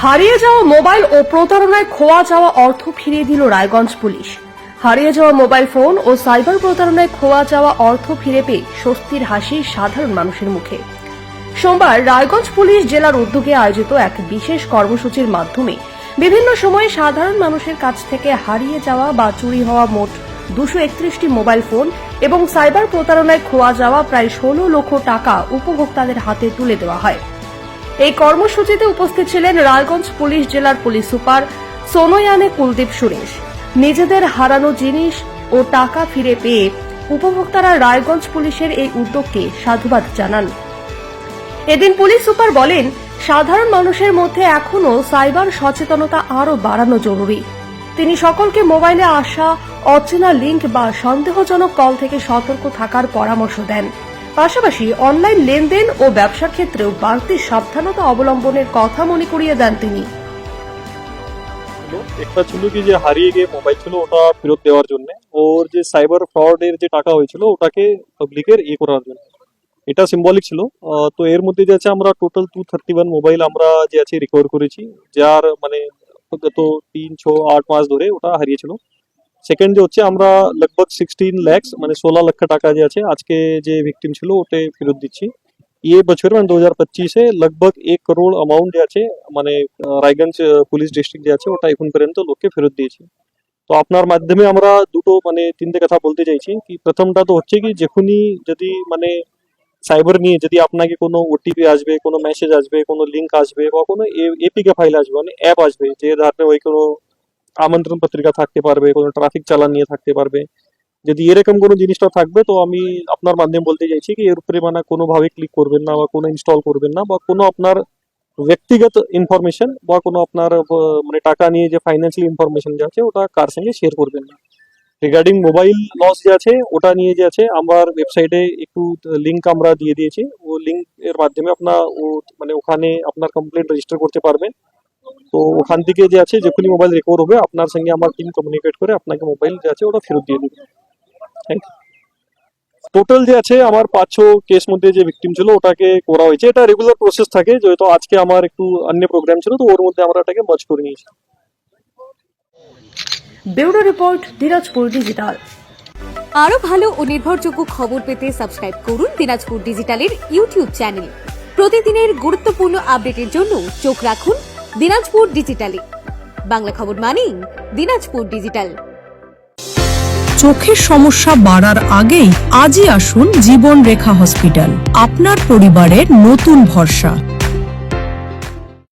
হারিয়ে যাওয়া মোবাইল ও প্রতারণায় খোয়া যাওয়া অর্থ ফিরিয়ে দিল রায়গঞ্জ পুলিশ। হারিয়ে যাওয়া মোবাইল ফোন ও সাইবার প্রতারণায় খোয়া যাওয়া অর্থ ফিরে পেয়ে স্বস্তির হাসি সাধারণ মানুষের মুখে। সোমবার রায়গঞ্জ পুলিশ জেলার উদ্যোগে আয়োজিত এক বিশেষ কর্মসূচির মাধ্যমে বিভিন্ন সময়ে সাধারণ মানুষের কাছ থেকে হারিয়ে যাওয়া বা চুরি হওয়া মোট দুশো একত্রিশটি মোবাইল ফোন এবং সাইবার প্রতারণায় খোয়া যাওয়া প্রায় ষোলো লক্ষ টাকা উপভোক্তাদের হাতে তুলে দেওয়া হয়। এই কর্মসূচিতে উপস্থিত ছিলেন রায়গঞ্জ পুলিশ জেলার পুলিশ সুপার সোনয়ানে কুলদীপ সুরেশ। নিজেদের হারানো জিনিস ও টাকা ফিরে পেয়ে উপভোক্তারা রায়গঞ্জ পুলিশের এই উদ্যোগকে সাধুবাদ জানান। এদিন পুলিশ সুপার বলেন, সাধারণ মানুষের মধ্যে এখনও সাইবার সচেতনতা আরও বাড়ানো জরুরি। তিনি সকলকে মোবাইলে আসা, অচেনা লিঙ্ক বা সন্দেহজনক কল থেকে সতর্ক থাকার পরামর্শ দেন। পাশাপাশি অনলাইন লেনদেন ও ব্যবসার ক্ষেত্রেও বাড়তি সাবধানতা অবলম্বনের কথা মনে করিয়ে দেন তিনি। একটা ছিল কি যে হারিয়ে গিয়ে মোবাইল ছিল, ওটা ফেরত দেওয়ার জন্য। ওর যে সাইবার ফ্রডের যে টাকা হয়েছিল, ওটাকে পাবলিকের ই করার জন্য। এটা সিম্বলিক ছিল। তো এর মধ্যে যে আছে, আমরা total two thirty one mobile আমরা যে আছে রিকভার করেছি। যার মানে গত তিন, ছ, আট মাস ধরে ওটা হারিয়েছিল। সেকেন্ড যে হচ্ছে আমরা লগভগ সিক্সটিন ল্যাক্স মানে ষোলো লক্ষ টাকা যে আছে, আজকে যে ভিকটিম ছিল ওটা ফেরত দিচ্ছি। ये बছর মানে দু হাজার পঁচিশে লগভগ এক করোড় অ্যামাউন্ট যে আছে মানে রায়গঞ্জ পুলিশ ডিস্ট্রিক্ট যে আছে, ওটা এখন পর্যন্ত লোককে ফেরত দিয়েছি। তো আপনার মাধ্যমে আমরা দুটো মানে তিনটে কথা বলতে চাইছি কি, প্রথমটা তো হচ্ছে কি, যখনই যদি মানে সাইবার নিয়ে যদি আপনাকে কোনো ওটিপি আসবে, কোনো মেসেজ আসবে, কোনো লিঙ্ক আসবে, বা কোনো এপিকে ফাইল আসবে মানে অ্যাপ আসবে, যে ধরনের ওই কোনো আমন্ত্রণ পত্রিকা থাকতে পারবে, কোনো ট্রাফিক চালান নিয়ে থাকতে পারবে। যদি এরকম কোনো জিনিসটা থাকবে, তো আমি আপনার মাধ্যমে বলতে চাইছি কি, এর উপরে মানে কোনোভাবে ক্লিক করবেন না বা কোনো ইনস্টল করবেন না বা কোনো আপনার ব্যক্তিগত ইনফরমেশন বা কোনো আপনার মানে টাকা নিয়ে যে ফাইন্যান্সিয়াল ইনফরমেশন যে আছে, ওটা কার সঙ্গে শেয়ার করবেন না। রিগার্ডিং মোবাইল লস যে আছে, ওটা নিয়ে যে আছে, আমার ওয়েবসাইটে একটু লিঙ্ক আমরা দিয়ে দিয়েছি। ও লিঙ্ক এর মাধ্যমে আপনার ও মানে ওখানে আপনার কমপ্লেন রেজিস্টার করতে পারবেন। তো ওখান থেকে যে আছে যখনই মোবাইল রিকভার হবে আপনার সঙ্গে আমার টিম কমিউনিকেট করে আপনাকে মোবাইল যে আছে ওটা ফেরত দিয়ে দেবে। থ্যাংক টোটাল যে আছে আমার পাঁচ ছ কেস মধ্যে যে ভিকটিম ছিল ওটাকে করা হয়েছে। এটা রেগুলার প্রসেস থাকে যেহেতু আজকে আমার একটু অন্য প্রোগ্রাম ছিল তো ওর মধ্যে আমরা এটাকে মার্জ করে নিয়েছি ব্যুরো রিপোর্ট দিনাজপুর ডিজিটাল। আরও ভালো ও নির্ভরযোগ্য খবর পেতে সাবস্ক্রাইব করুন দিনাজপুর ডিজিটালের ইউটিউব চ্যানেল। প্রতিদিনের গুরুত্বপূর্ণ আপডেটের জন্য চোখ রাখুন দিনাজপুর ডিজিটালি। বাংলা খবর মানি দিনাজপুর ডিজিটাল। চোখের সমস্যা বাড়ার আগেই আজই আসুন জীবন রেখা হসপিটাল। আপনার পরিবারের নতুন ভরসা।